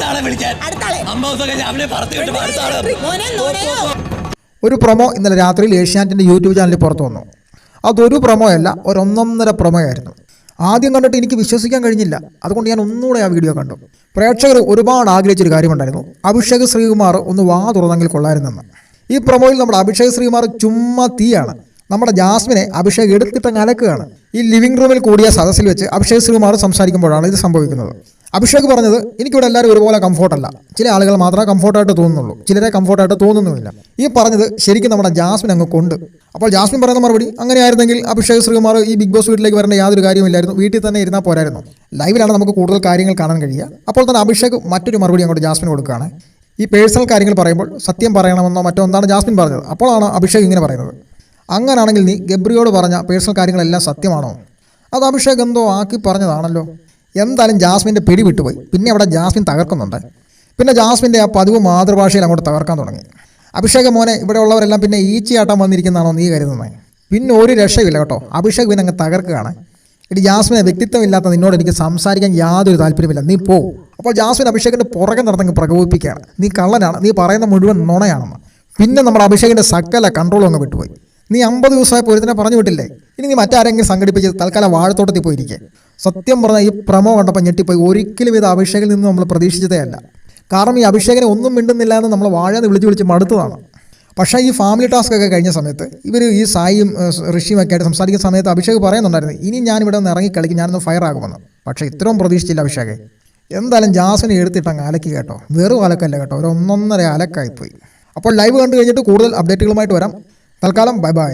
അടുത്ത ആളെ വിളിക്കാൻ പറത്തി വിട്ട് അടുത്ത ആളെ നുണയോ ഒരു പ്രൊമോ ഇന്നലെ രാത്രിയിൽ ഏഷ്യാനെറ്റിന്റെ യൂട്യൂബ് ചാനലിൽ പുറത്തു വന്നു. അതൊരു പ്രൊമോ അല്ല ഒരൊന്നൊന്നര പ്രൊമോ ആയിരുന്നു ആദ്യം കണ്ടിട്ട് എനിക്ക് വിശ്വസിക്കാൻ കഴിഞ്ഞില്ല. അതുകൊണ്ട് ഞാൻ ഒന്നുകൂടെ ആ വീഡിയോ കണ്ടു. പ്രേക്ഷകർ ഒരുപാട് ആഗ്രഹിച്ചൊരു കാര്യമുണ്ടായിരുന്നു. അഭിഷേക് ശ്രീകുമാർ ഒന്ന് വാ തുറന്നെങ്കിൽ കൊള്ളായിരുന്നെന്ന്. ഈ പ്രൊമോയിൽ നമ്മുടെ അഭിഷേക് ശ്രീകുമാർ ചുമ്മാ തീയാണ്. നമ്മുടെ ജാസ്മിനെ അഭിഷേക് എടുത്തിട്ട് അലക്കുകയാണ്. ഈ ലിവിംഗ് റൂമിൽ കൂടിയ സദസ്സിൽ വെച്ച് അഭിഷേക് ശ്രീകുമാർ സംസാരിക്കുമ്പോഴാണ് ഇത് സംഭവിക്കുന്നത്. അഭിഷേക് പറഞ്ഞത് എനിക്കിവിടെ എല്ലാവരും ഒരുപോലെ കംഫോർട്ടല്ല ചില ആളുകൾ മാത്രമേ കംഫോർട്ടായിട്ട് തോന്നുന്നുള്ളൂ. ചിലരെ കംഫോർട്ടായിട്ട് തോന്നുന്നുമില്ല. ഈ പറഞ്ഞത് ശരിക്കും നമ്മുടെ ജാസ്മിൻ അങ്ങ് കൊണ്ട്. അപ്പോൾ ജാസ്മിൻ പറയുന്ന മറുപടി അങ്ങനെയായിരുന്നെങ്കിൽ അഭിഷേക് ശ്രീകുമാർ ഈ ബിഗ് ബോസ് വീട്ടിലേക്ക് വരേണ്ട യാതൊരു കാര്യമില്ലായിരുന്നു വീട്ടിൽ തന്നെ ഇരുന്നാൽ പോരായിരുന്നു. ലൈവിലാണ് നമുക്ക് കൂടുതൽ കാര്യങ്ങൾ കാണാൻ കഴിയുക. അപ്പോൾ തന്നെ അഭിഷേക് മറ്റൊരു മറുപടി അങ്ങോട്ട് ജാസ്മിൻ കൊടുക്കുകയാണ്. ഈ പേഴ്സണൽ കാര്യങ്ങൾ പറയുമ്പോൾ സത്യം പറയണമെന്നോ മറ്റോ എന്താണ് ജാസ്മിൻ പറഞ്ഞത്? അപ്പോഴാണ് അഭിഷേക് ഇങ്ങനെ പറയുന്നത്. അങ്ങനാണെങ്കിൽ നീ ഗബ്രിയോട് പറഞ്ഞ പേഴ്സണൽ കാര്യങ്ങളെല്ലാം സത്യമാണോ? അത് അഭിഷേക് എന്തോ ആക്കി പറഞ്ഞതാണല്ലോ. എന്തായാലും ജാസ്മിന്റെ പിടി വിട്ടുപോയി. പിന്നെ അവിടെ ജാസ്മിൻ തകർക്കുന്നുണ്ട്. പിന്നെ ജാസ്മിന്റെ ആ പതിവ് മാതൃഭാഷയിൽ അങ്ങോട്ട് തകർക്കാൻ തുടങ്ങി. അഭിഷേക് മോനെ ഇവിടെ ഉള്ളവരെല്ലാം പിന്നെ ഈച്ചയാട്ടം വന്നിരിക്കുന്നതാണോ നീ കരുതുന്നത് പിന്നെ ഒരു രക്ഷയില്ല കേട്ടോ. അഭിഷേക് പിന്നെ അങ്ങ് തകർക്കുകയാണ്. ഇടി ജാസ്മിനെ വ്യക്തിത്വമില്ലാത്ത നിന്നോട് എനിക്ക് സംസാരിക്കാൻ യാതൊരു താല്പര്യമില്ല നീ പോ. അപ്പോൾ ജാസ്മിൻ അഭിഷേകിന്റെ പുറകെ നടന്നങ്ങ് പ്രകോപിപ്പിക്കുകയാണ്. നീ കള്ളനാണ്. നീ പറയുന്ന മുഴുവൻ നുണയാണെന്ന്. പിന്നെ നമ്മുടെ അഭിഷേകിന്റെ സകല കൺട്രോളും അങ്ങ് വിട്ടുപോയി. നീ അമ്പത് ദിവസമായി പൊരുത്തിനെ പറഞ്ഞു വിട്ടില്ലേ? ഇനി നീ മറ്റാരെങ്കിലും സംഘടിപ്പിച്ച് തൽക്കാലം വാഴത്തോട്ടത്തിൽ പോയിരിക്കെ. സത്യം പറഞ്ഞാൽ ഈ പ്രമോ കണ്ടപ്പോൾ ഞെട്ടിപ്പോയി. ഒരിക്കലും ഇത് അഭിഷേകിൽ നിന്ന് നമ്മൾ പ്രതീക്ഷിച്ചതേ അല്ല കാരണം ഈ അഭിഷേകനെ ഒന്നും മിണ്ടുന്നില്ല എന്ന് നമ്മൾ വാഴന്ന് വിളിച്ച് വിളിച്ച് മടുത്തതാണ്. പക്ഷേ ഈ ഫാമിലി ടാസ്ക് ഒക്കെ കഴിഞ്ഞ സമയത്ത് ഇവർ ഈ സായിയും ഏഹ്, ഋഷിയും ഒക്കെ ആയിട്ട് സംസാരിക്കുന്ന സമയത്ത് അഭിഷേക് പറയുന്നുണ്ടായിരുന്നു ഇനി ഞാൻ ഇവിടെ നിന്ന് ഇറങ്ങി കളിക്കും ഞാനൊന്ന് ഫയർ ആകുമെന്ന്. പക്ഷേ ഇത്രയും പ്രതീക്ഷിച്ചില്ല അഭിഷേകെ. എന്തായാലും ജാസിനെ എടുത്തിട്ടങ്ങ് അലക്കി കേട്ടോ. വെറും അലക്കല്ല കേട്ടോ. ഒരു ഒന്നൊന്നര അലക്കായിപ്പോയി. അപ്പോൾ ലൈവ് കണ്ടു കഴിഞ്ഞിട്ട് കൂടുതൽ അപ്ഡേറ്റുകളുമായിട്ട് വരാം. തൽക്കാലം ബൈ ബൈ